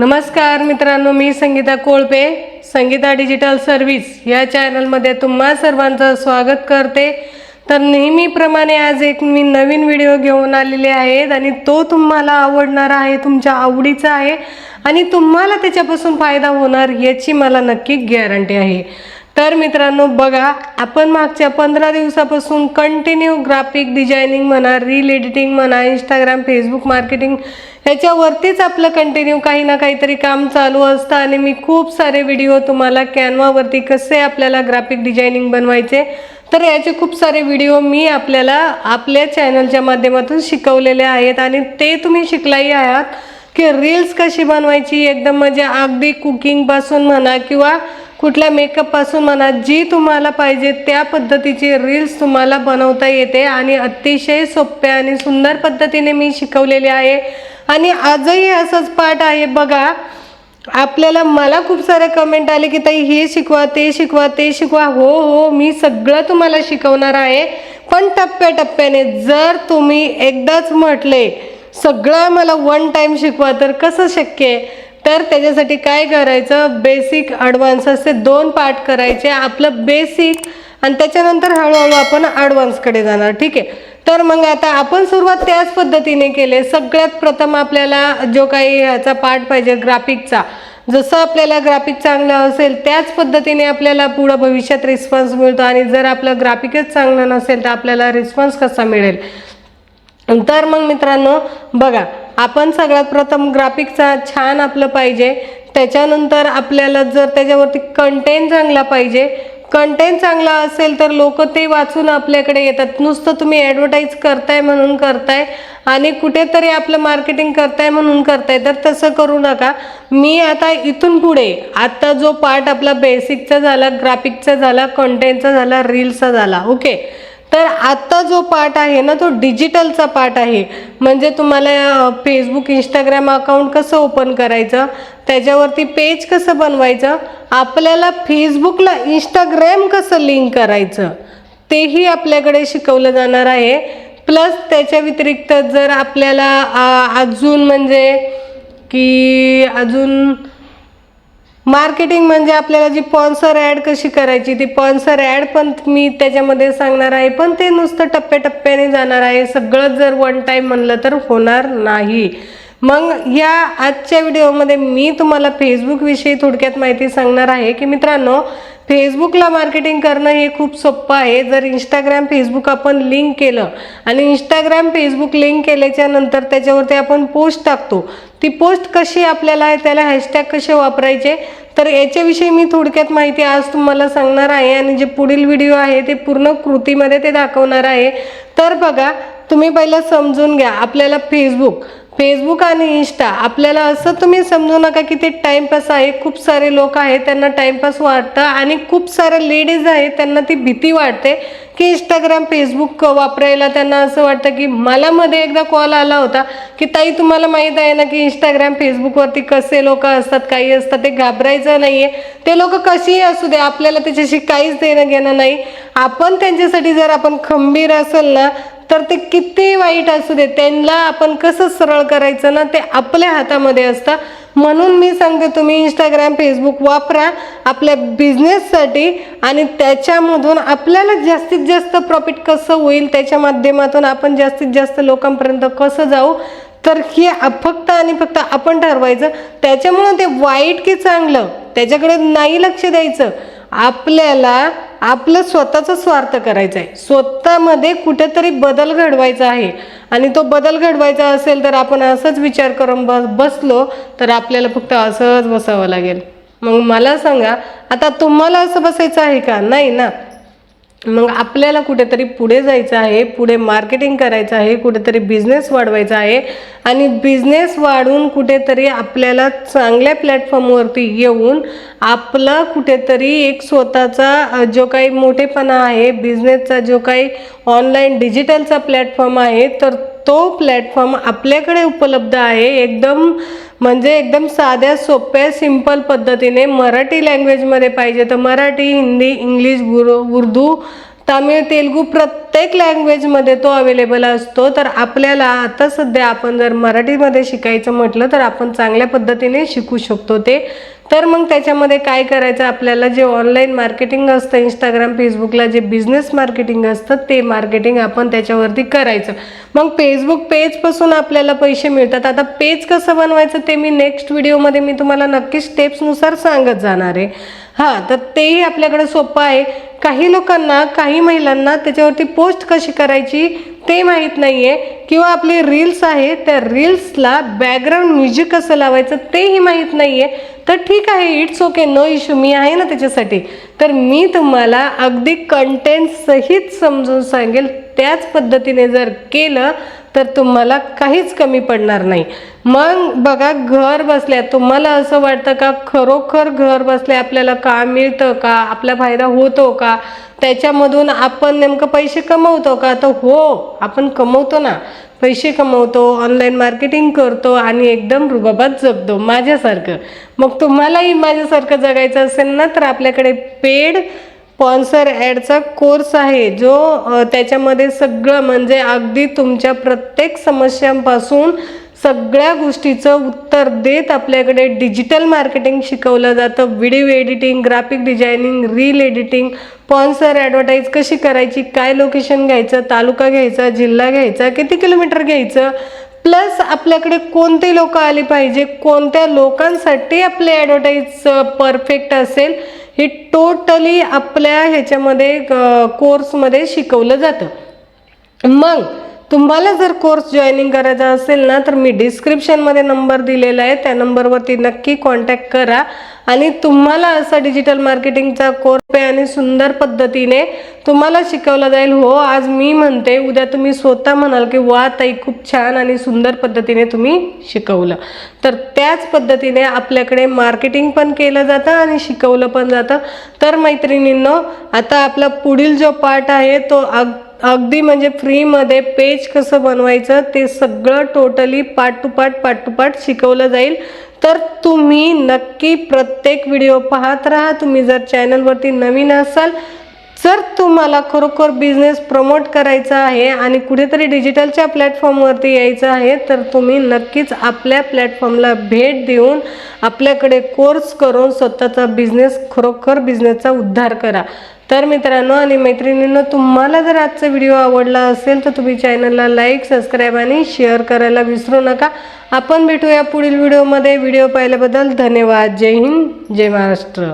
नमस्कार मित्रांनो मी संगीता कोळपे संगीता डिजिटल सर्व्हिस या चॅनलमध्ये तुम्हा सर्वांचं स्वागत करते. तर नेहमीप्रमाणे आज एक मी नवीन व्हिडिओ घेऊन आलेले आहेत आणि तो तुम्हाला आवडणार आहे तुमच्या आवडीचा आहे आणि तुम्हाला त्याच्यापासून फायदा होणार याची मला नक्की गॅरंटी आहे. तर मित्रांनो बघा आपण मागच्या पंधरा दिवसापासून कंटिन्यू ग्राफिक डिझायनिंग म्हणा रील एडिटिंग म्हणा इंस्टाग्राम फेसबुक मार्केटिंग ह्याच्यावरतीच आपलं कंटिन्यू काही ना काहीतरी काम चालू असतं. आणि मी खूप सारे व्हिडिओ तुम्हाला कॅनवावरती कसे आपल्याला ग्राफिक डिझायनिंग बनवायचे तर याचे खूप सारे व्हिडिओ मी आपल्याला आपल्या चॅनलच्या माध्यमातून शिकवलेले आहेत. आणि ते तुम्ही शिकलाही आहात. की रील्स कशी बनवायची एकदम म्हणजे अगदी कुकिंगपासून म्हणा किंवा कुठल्या मेकअपपासून म्हणा जी तुम्हाला पाहिजे त्या पद्धतीची रील्स तुम्हाला बनवता येते आणि अतिशय सोप्या आणि सुंदर पद्धतीने मी शिकवलेले आहे. आणि आजही असंच पाठ आहे बघा. आपल्याला मला खूप सारे कमेंट आले की ताई हे शिकवा ते शिकवा ते शिकवा. हो हो मी सगळं तुम्हाला शिकवणार आहे. पण टप्प्याटप्प्याने जर तुम्ही एकदाच म्हटले सगळं मला वन टाईम शिकवा तर कसं शक्य आहे? तर त्याच्यासाठी काय करायचं? बेसिक ॲडव्हान्स असे दोन पार्ट करायचे आपलं बेसिक आणि त्याच्यानंतर हळूहळू आपण ॲडव्हान्सकडे जाणार ठीक आहे? तर मग आता आपण सुरुवात त्याच पद्धतीने केले. सगळ्यात प्रथम आपल्याला जो काही ह्याचा पार्ट पाहिजे ग्राफिकचा जसं आपल्याला ग्राफिक चांगलं असेल त्याच पद्धतीने आपल्याला पुढं भविष्यात रिस्पॉन्स मिळतो. आणि जर आपलं ग्राफिकच चांगलं नसेल तर आपल्याला रिस्पॉन्स कसा मिळेल? तर मग मित्रांनो बघा आपण सगळ्यात प्रथम ग्राफिकचा छान आपलं पाहिजे. त्याच्यानंतर आपल्याला जर त्याच्यावरती कंटेंट चांगला पाहिजे कंटेंट चांगला असेल तर लोक ते वाचून आपल्याकडे येतात. नुसतं तुम्ही ॲडव्हर्टाईज करताय म्हणून करताय आणि कुठेतरी आपलं मार्केटिंग करताय म्हणून करताय तर तसं करू नका. मी आता इथून पुढे आता जो पार्ट आपला बेसिकचा झाला ग्राफिकचा झाला कंटेंटचा झाला रील्सचा झाला ओके तर आत्ता जो पार्ट आहे ना तो डिजिटलचा पार्ट आहे. म्हणजे तुम्हाला फेसबुक इंस्टाग्राम अकाउंट कसं ओपन करायचं? त्याच्यावरती पेज कसं बनवायचं? आपल्याला फेसबुकला इंस्टाग्राम कसं लिंक करायचं? तेही आपल्याकडे शिकवलं जाणार आहे. प्लस त्याच्या व्यतिरिक्त जर आपल्याला अजून म्हणजे की अजून मार्केटिंग म्हणजे आपल्याला जी पॉन्सर ॲड कशी करायची ती पॉन्सर ॲड पण मी त्याच्यामध्ये सांगणार आहे पण ते नुसतं टप्प्याटप्प्याने जाणार आहे. सगळं जर वन टाईम म्हणलं तर होणार नाही. मग या आजच्या व्हिडिओमध्ये मी तुम्हाला फेसबुकविषयी थोडक्यात माहिती सांगणार आहे की मित्रांनो फेसबुकला मार्केटिंग करणं हे खूप सोपं आहे. जर इंस्टाग्राम फेसबुक आपण लिंक केलं आणि इंस्टाग्राम फेसबुक लिंक केल्याच्यानंतर त्याच्यावरती आपण पोस्ट टाकतो. ती पोस्ट कशी आपल्याला आहे त्याला हॅशटॅग कसे वापरायचे? तर याच्याविषयी मी थोडक्यात माहिती आज तुम्हाला सांगणार आहे आणि जे पुढील व्हिडिओ आहे ते पूर्ण कृतीमध्ये ते दाखवणार आहे. तर बघा तुम्ही पहिलं समजून घ्या आपल्याला फेसबुक फेसबुक आणि इंस्टा आपल्याला असं तुम्ही समजू नका की ते टाइमपास आहे. खूप सारे लोक आहेत त्यांना टाइमपास वाटतं आणि खूप साऱ्या लेडीज आहेत त्यांना ती भीती वाटते की इंस्टाग्राम फेसबुक वापरायला त्यांना असं वाटतं की मला मध्ये एकदा कॉल आला होता की ताई तुम्हाला माहीत आहे ना की इंस्टाग्राम फेसबुकवरती कसे लोक असतात काही असतात ते घाबरायचं नाही आहे ते लोक कशीही असू दे आपल्याला त्याच्याशी काहीच देणं घेणं नाही. आपण त्यांच्यासाठी जर आपण खंबीर असेल ना तर ते किती वाईट असू दे. त्यांना आपण कसं सरळ करायचं ना ते आपल्या हातामध्ये असतं. म्हणून मी सांगते तुम्ही इंस्टाग्राम फेसबुक वापरा आपल्या बिझनेससाठी आणि त्याच्यामधून आपल्याला जास्तीत जास्त प्रॉफिट कसं होईल त्याच्या माध्यमातून आपण जास्तीत जास्त लोकांपर्यंत कसं जाऊ तर हे फक्त आणि फक्त आपण ठरवायचं. त्याच्यामुळं ते वाईट की चांगलं त्याच्याकडे नाही लक्ष द्यायचं. आपल्याला आपलं स्वतःचा स्वार्थ करायचा आहे स्वतःमध्ये कुठेतरी बदल घडवायचा आहे. आणि तो बदल घडवायचा असेल तर आपण असंच विचार करून बस बसलो तर आपल्याला फक्त असंच बसावं लागेल. मग मला सांगा आता तुम्हाला असं बसायचं आहे का? नाही ना. मग आपल्याला कुठेतरी पुढे जायचं आहे पुढे मार्केटिंग करायचं आहे कुठेतरी बिझनेस वाढवायचा आहे आणि बिझनेस वाढून कुठेतरी आपल्याला चांगल्या प्लॅटफॉर्मवरती येऊन आपला कुठेतरी एक स्वतःचा जो काही मोठेपणा आहे बिझनेसचा जो काही ऑनलाईन डिजिटलचा प्लॅटफॉर्म आहे तर तो प्लॅटफॉर्म आपल्याकडे उपलब्ध आहे. एकदम म्हणजे एकदम साध्या सोप्या सिंपल पद्धतीने मराठी लँग्वेजमध्ये पाहिजे तर मराठी हिंदी इंग्लिश गुरु उर्दू तामिळ तेलुगू प्रत्येक प्रत्येक लँग्वेजमध्ये तो अवेलेबल असतो तर आपल्याला आता सध्या आपण जर मराठीमध्ये शिकायचं म्हटलं तर आपण चांगल्या पद्धतीने शिकू शकतो ते. तर मग त्याच्यामध्ये काय करायचं? आपल्याला जे ऑनलाईन मार्केटिंग असतं इंस्टाग्राम फेसबुकला जे बिझनेस मार्केटिंग असतं ते मार्केटिंग आपण त्याच्यावरती करायचं. मग फेसबुक पेजपासून आपल्याला पैसे मिळतात. आता पेज कसं बनवायचं ते मी नेक्स्ट व्हिडिओमध्ये मी तुम्हाला नक्की स्टेप्सनुसार सांगत जाणार आहे. हां तर तेही आपल्याकडं सोपं आहे. काही लोकांना काही महिलांना त्याच्यावरती पोस्ट कशी करायची ते माहीत नाही आहे किंवा आपली रील्स आहे त्या रील्सला बॅकग्राऊंड म्युझिक कसं लावायचं तेही माहीत नाही आहे तर ठीक आहे इट्स ओके नो इश्यू मी आहे ना त्याच्यासाठी. तर मी तुम्हाला अगदी कंटेंट सहित समजून सांगेल त्याच पद्धतीने जर केलं तर तुम्हाला काहीच कमी पडणार नाही. मग बघा घर बसल्या तुम्हाला असं वाटतं का खरोखर घर बसल्या आपल्याला काम मिळतं का? आपला फायदा होतो का? त्याच्यामधून आपण नेमकं पैसे कमवतो का? तर हो आपण कमवतो ना. पैसे कमवतो ऑनलाईन मार्केटिंग करतो आणि एकदम रुबाबात जगतो माझ्यासारखं. मग तुम्हालाही माझ्यासारखं जगायचं असेल ना तर आपल्याकडे पेड स्पॉन्सर ॲडचा कोर्स आहे जो त्याच्यामध्ये सगळं म्हणजे अगदी तुमच्या प्रत्येक समस्यांपासून सगळ्या गोष्टीचं उत्तर देत आपल्याकडे डिजिटल मार्केटिंग शिकवलं जातं. Video editing graphic designing reel editing sponsor advertise कशी करायची काय लोकेशन घ्यायचं तालुका घ्यायचा जिल्हा घ्यायचा किती किलोमीटर घ्यायचं? प्लस आपल्याकडे कोणते लोक आले पाहिजे कोणत्या लोकांसाठी आपले ॲडव्हर्टाईज परफेक्ट असेल हे टोटली आपल्या ह्याच्यामध्ये कोर्समध्ये शिकवलं जातं. मग तुम्हाला जर कोर्स जॉईनिंग करायचा असेल ना तर मी डिस्क्रिप्शनमध्ये नंबर दिलेला आहे. त्या नंबरवरती नक्की कॉन्टॅक्ट करा. आणि तुम्हाला असा डिजिटल मार्केटिंगचा कोर्स आहे आणि सुंदर पद्धतीने तुम्हाला शिकवला जाईल. हो आज मी म्हणते उद्या तुम्ही स्वतः म्हणाल की वा ताई खूप छान आणि सुंदर पद्धतीने तुम्ही शिकवलं. तर त्याच पद्धतीने आपल्याकडे मार्केटिंग पण केलं जातं आणि शिकवलं पण जातं. तर मैत्रिणींनो आता आपला पुढील जो पार्ट आहे तो अग अगदी म्हणजे फ्रीमध्ये पेज कसं बनवायचं ते सगळं टोटली पाठ टू पाठ पाठ टू पाठ शिकवलं जाईल. तर तुम्ही नक्की प्रत्येक व्हिडिओ पाहत राहा. तुम्ही जर चॅनलवरती नवीन असाल जर तुम्हाला खरोखर बिझनेस प्रमोट करायचा आहे आणि कुठेतरी डिजिटलच्या प्लॅटफॉर्मवरती यायचं आहे तर तुम्ही नक्कीच आपल्या प्लॅटफॉर्मला भेट देऊन आपल्याकडे कोर्स करून स्वतःचा बिझनेस खरोखर बिझनेसचा उद्धार करा. तर मित्रांनो आणि मैत्रिणींनो तुम्हाला जर आजचा व्हिडिओ आवडला असेल तर तुम्ही चॅनलला लाईक सबस्क्राईब आणि शेअर करायला विसरू नका. आपण भेटूया पुढील व्हिडिओमध्ये. व्हिडिओ पाहिल्याबद्दल धन्यवाद. जय हिंद जय महाराष्ट्र.